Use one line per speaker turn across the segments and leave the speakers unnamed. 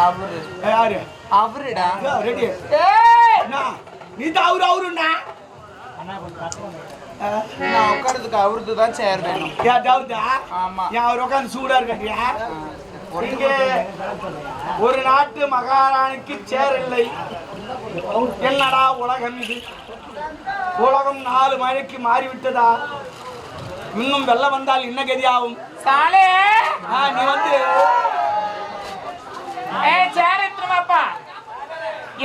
அவரு
யாரு
அவருடா
ரெடி அவரு அவருண்ணா
நான் அவருக்கு தான் சேர் வேணும்
ஏன் டவுட்டா
ஆமா.
ஏன் அவர் உட்காந்து சூடா இருக்கட்டியா இங்க ஒரு நாட்டு மகாராணிக்கு சேர் இல்லை என்னடா உலகம் இது உலகம் நாலு மணிக்கு மாறிவிட்டதா இன்னும் வெள்ளம் வந்தால் என்ன கதியாகும்
சாலே
ஆ, நீ வந்து
ஏய் சேர் எடுத்துருவாப்பா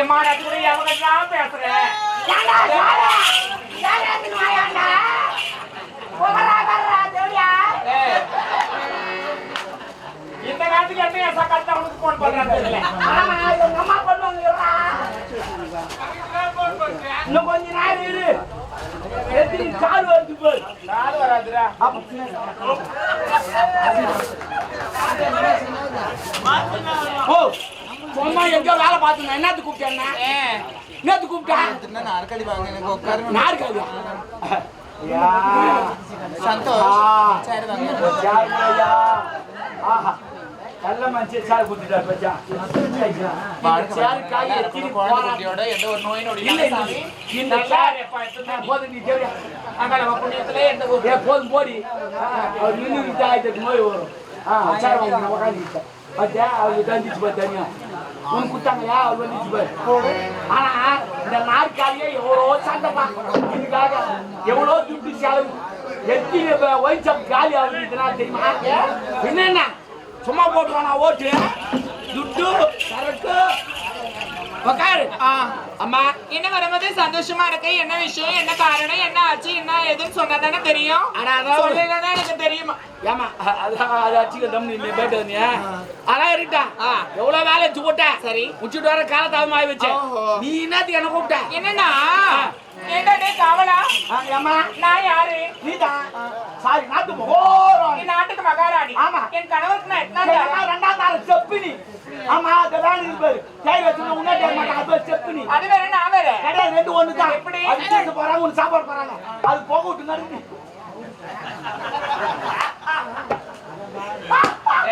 எம்மா நான் கூட அவங்க தான் பேசுறேன். இந்த காலத்துக்கு என்ன என் சக்காலத்தை அவனுக்கு போன் பண்றான்னு தெரியல.
இன்னும் கொஞ்ச நேரம் இரு. எத்தனை கால் வருது பாரு
நாலு வராதுடா.
ஓ சும்மா எங்கேயோ வேலை பார்த்துங்க என்னத்து கூப்பிட்டேன்னா என்னத்து கூப்பிட்டேன்
நாற்காலி வாங்க எனக்கு உட்காரு
நாற்காலி
சந்தோஷ். சரி வாங்க.
ஆஹா. நல்ல மனுஷன் சார் குத்திட்டார் பச்சா. சேருக்காக எத்தனை போராட்டம்
குழந்தையோட எந்த ஒரு நோய் நொடி
இல்லை, இல்லை. இந்த சேர் போதும் நீ தேவையா போடி. அவர் நின்று ஆயிரத்தி நோய் வரும். ஆ சார் வாங்க உட்காந்துக்கிட்டேன் பார்த்தியா அவர் தந்திச்சு பாரு தனியா உனக்கு குத்தாங்கயா அவர் வந்துச்சு பாரு ஆனா இந்த நாற்காலியே எவ்வளோ சண்டைப்பா இதுக்காக எவ்வளோ துட்டு செலவு எத்தனை ஒயின் ஷாப் காலி ஆகுது இதெல்லாம் தெரியுமா என்னென்ன சும்மா போட்டுவானா ஓட்டு துட்டு சரக்கு உக்காரு அம்மா
என்ன வரும்போது சந்தோஷமா இருக்கு என்ன விஷயம் என்ன காரணம் என்ன ஆச்சு என்ன ஏதுன்னு சொன்னா தானே தெரியும்
ஆனா
சொல்லலைன்னா எனக்கு தெரியுமா
ஏமா அதான் அது அடிச்சுக்க தம்பி நீ பேட்டு நீ அதான் இருக்கா எவ்வளவு வேலை போட்ட?
சரி.
முடிச்சுட்டு வர காலத்தாம ஆகி வச்ச. நீ என்னத்துக்கு என்ன கூப்பிட்ட?
என்னன்னா ஏண்டா டே காவலா?
ஆ, ஏம்மா.
நான் யாரு?
நீ தான் சாரி நாட்டு மகோரம்
என் நாட்டுக்கு மகாராணி.
ஆமா.
என் கணவருக்கு நான்
ரெண்டாம் தார செப்பு நீ. ஆமா அதுதான் இருப்பாரு கை வச்சு உன்னே மாட்டேன் அது செப்பு நீ.
அது வேற நான் வேற?
ரெண்டு ஒண்ணு தான்
எப்படி?
போறாங்க உனக்கு சாப்பாடு போறாங்க. அது போக விட்டு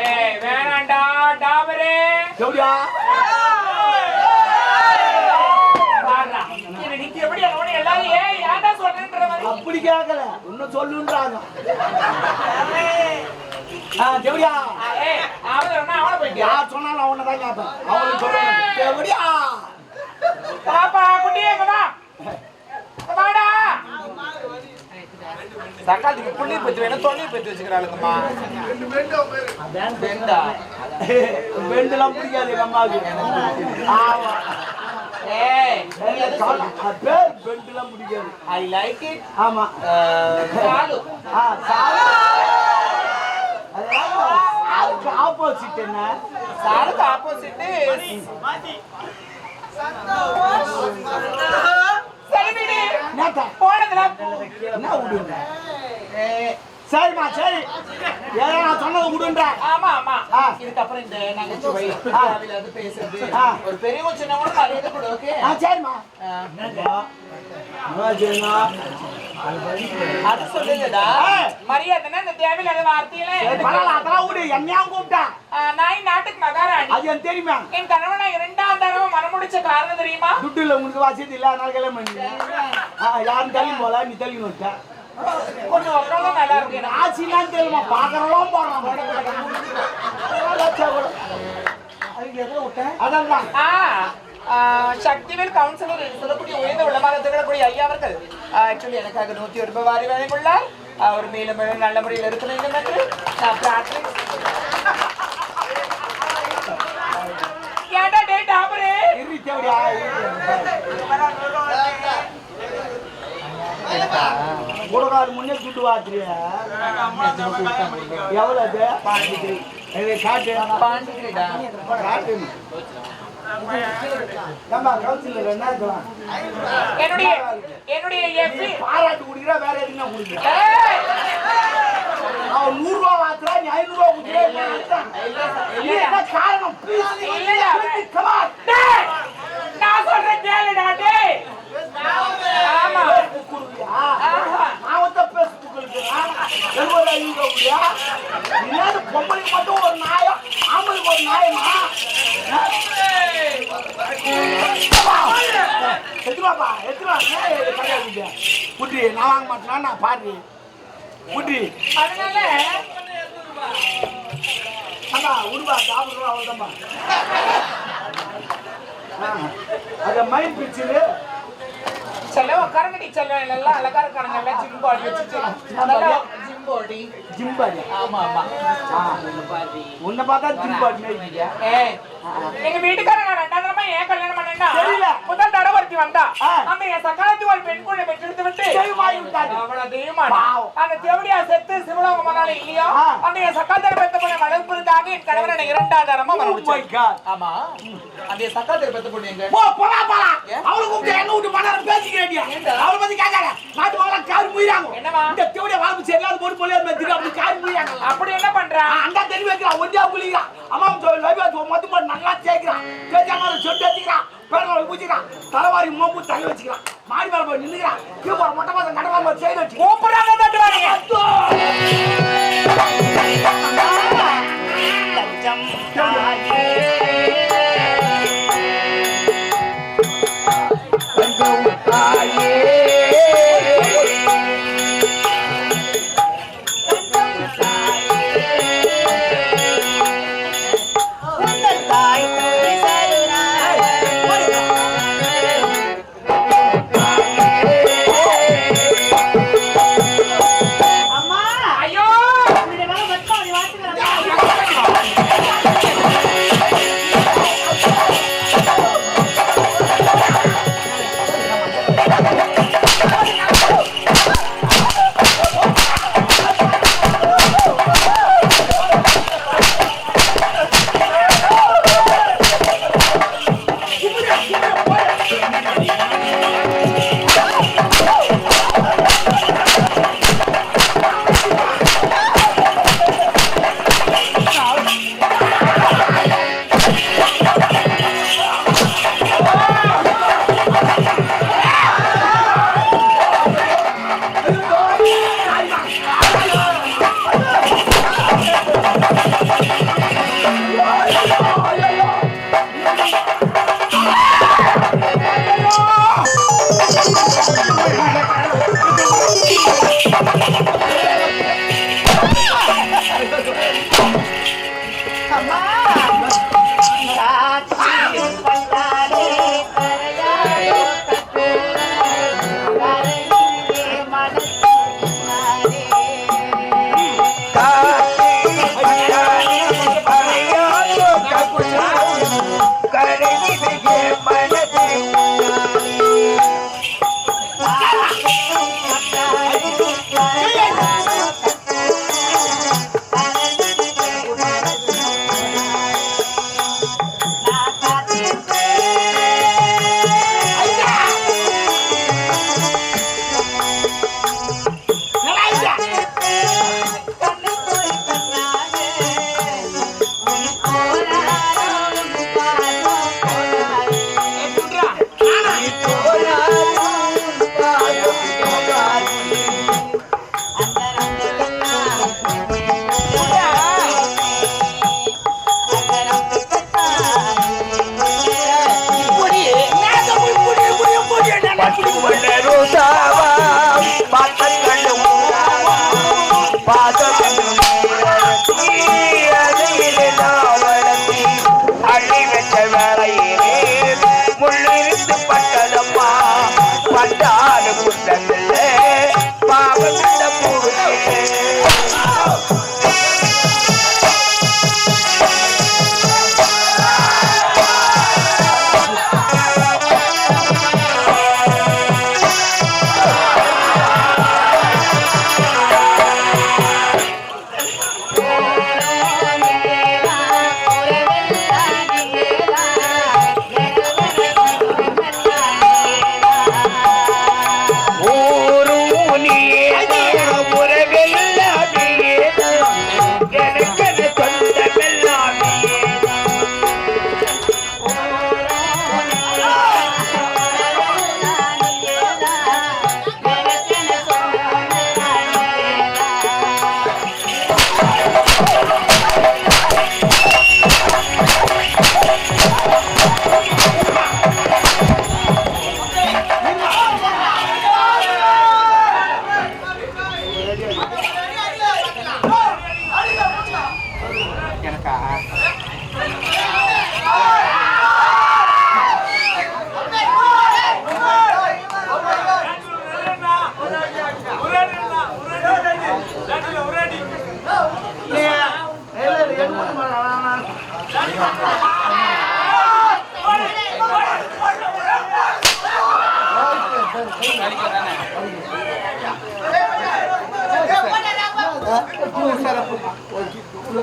ஏய் வேணாண்டா டாபரே
எப்படியா
பாருடா. என்ன நீ எப்படி அவனை எல்லாரும் ஏய் யாரா சொல்றேன்ற மாதிரி
அப்படி கேட்கல இன்னும் சொல்லுன்றாங்க.
போயிட்டியா
யார் சொன்னாலும் அவனை தான் கேட்பேன். அவனுக்கு சொல்றேன்.
பாப்பா வாடா.
தக்காளிக்கு புள்ளி பத்தி வேணும் தொண்ணி பத்தி வச்சுக்கிறாளுங்கம்மா.
பெண்டெல்லாம் பிடிக்காது எங்க அம்மாவுக்கு. ஆமா. பெண்டெல்லாம் பிடிக்காது.
ஐ லைக் இட்
ஆமா.
சாலு.
ஆ, சாலு. அதுக்கு ஆப்போசிட் என்ன?
சாருக்கு ஆப்போசிட்
சரி விடு.
நேத்தா,
போனதுல
என்ன விடுங்க சரிம்மா சரி. ஏதோ நான் சொன்னதை விடுன்ற
ஆமா ஆமா.
இதுக்கப்புறம் இந்த நகைச்சுவை பேசுறது. ஒரு பெரியவங்க சின்னவங்க மரியாதை கொடு ஓகே?
ஆ சரிம்மா.
அது சொல்லுங்கடா.
மரியாதைன்னா இந்த தேவையில்லாத வார்த்தையில.
பரவாயில்ல அதெல்லாம் விடு. என்னையா கூப்பிட்டா.
நான் நாட்டுக்கு மகாராணி.
அது எனக்கு தெரியுமா?
என் கணவனை இரண்டாம் தடவை மனமுடிச்ச காரணம் தெரியுமா?
துட்டு இல்லை உனக்கு வசதி இல்லை அதனால பண்ணி யாரும் தள்ளி போல நீ தள்ளி விட்ட
கொஞ்சம் உட்காந்து நல்லா இருக்கு
ஆச்சிலாம் தெரியுமா? பாக்குறோம் போடுறோம் அதான்
சக்திவேல் கவுன்சிலர் சொல்லக்கூடிய உயர்ந்த உள்ளமாக இருக்கக்கூடிய ஐயா அவர்கள். ஆக்சுவலி எனக்காக நூத்தி ஒரு ரூபாய் வாரி வழங்கியுள்ளார். அவர் மேலும் மேலும் நல்ல முறையில் இருக்க என்று நான் பிரார்த்தனை.
ஏன்டா முருகாரு முன்னே துட்டு வாத்துறிய எவ்வளவு? அது இது காட்டு காட்டு
என்னுடைய என்னுடைய எஃபி
பாராட்டு குடிக்கிறா வேற எதுனா குடிக்கிறா? அவன் நூறு ரூபா வாத்துறா நீ ஐநூறு ரூபா காரணம்?
நான் சொல்றேன் கேளுடா டேய்
மாட்டேனா நான் பாரு. குட்டி
அதனால
அண்ணா உருவா சாப்பிட்ற ரூபா அவ்வளோதாம்மா அதை மைண்ட் பிக்சரு
செல்ல உட்காரங்கடி செல்லம் எல்லாம் அழகா இருக்கானுங்க எல்லாம் ஜிம் பாடி வச்சுட்டு.
ஜிம்பாடி ஆமா ஆமா.
உன்னை பார்த்தா
ஏய் எங்க வீட்டுக்காரங்க ரெண்டாவது ஏன் கல்யாணம் பண்ணேன்னா
தெரியல.
முதல் தடவை ஒருத்தி வந்தா. அந்த என் சக்காலத்து ஒரு பெண் குழந்தை பெற்றெடுத்து விட்டு. அந்த தேவடியா செத்து சிவலோகம் போனாலும் இல்லையோ
ஆ.
அந்த என் சக்காலத்தில் பெத்த பொண்ணை வளர்ப்பதற்காக என் கணவர் என்னை இரண்டாவது தரமா
Oh.
ஆமா அந்த சக்காத்திர பெத்த பொண்ணு எங்க
போ, போடா, போடா. அவளை கூப்பிட்டு என்ன விட்டு மணி நேரம் பேசிக்கிறேன்டியா. அவளை பத்தி கேட்காத. நாட்டு மக்கள் காரி முய்யிறாங்க.
என்னம்மா?
இந்த தேவடியா வாழ்வு சரியில்லாத போட்டு போலியா மெத்திட்டு அப்படி காரி முய்யிறாங்க.
அப்படி என்ன பண்றா
ஆ, அண்டா தெரி வைக்கிறான், ஒண்டியா குளிக்கிறான். அம்மா போட்டு நல்லா தேய்க்கிறான். தேய்ச்சாங்க, சொட்டு வச்சுக்கிறான். பேரங்களை ஊத்திக்கிறான். தலைவாரி மோம்பு தள்ளி வச்சுக்கிறான். மாடி மேல போய் நின்னுக்கிறான். கீழே போற மொட்டை மாசம் கடை மேல செயின் வச்சுக்கிறான்.
கூப்பிடுறாங்க தட்டுவாங்க ஐயோ
Quero dar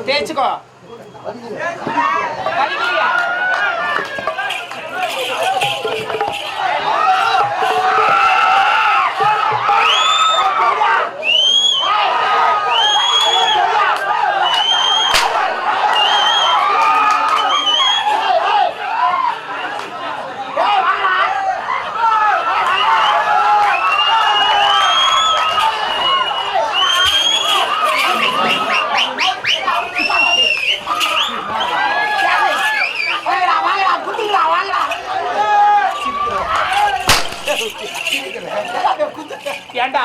தேய்ச்சிக்கோ
கழுவியா?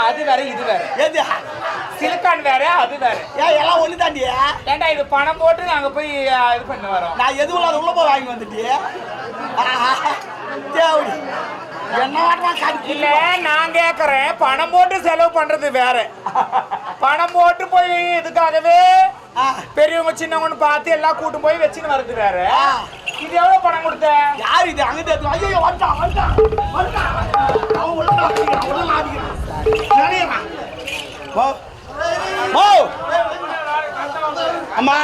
அது வேற இது வேற.
எது?
சிலிக்கான் வேற அது வேற.
ஏன் எல்லாம் ஒண்ணு தாண்டியா
ஏன்டா இது பணம் போட்டு நாங்க போய் இது பண்ண வரோம்?
நான் எதுவும் இல்லாத உள்ள போய் வாங்கி வந்துட்டு தேவடி. என்ன வாட்டலாம் காட்டி
இல்ல நான் கேக்குறேன். பணம் போட்டு செலவு பண்றது வேற. பணம் போட்டு போய் இதுக்காகவே. பெரியவங்க சின்னவங்கன்னு பார்த்து எல்லாம் கூட்டு போய் வச்சுன்னு வர்றது வேற. இது எவ்வளவு பணம் கொடுத்த?
யார் இது? அங்க தேத்து ஐயோ வந்துட்டான் வந்துட்டான் வந்துட்டான் அவன் உள்ள மாட்டிக்கிறான் உள்ள மாட்டிக்கிறான். நினைக்கிறான் ஓ ஓ அம்மா.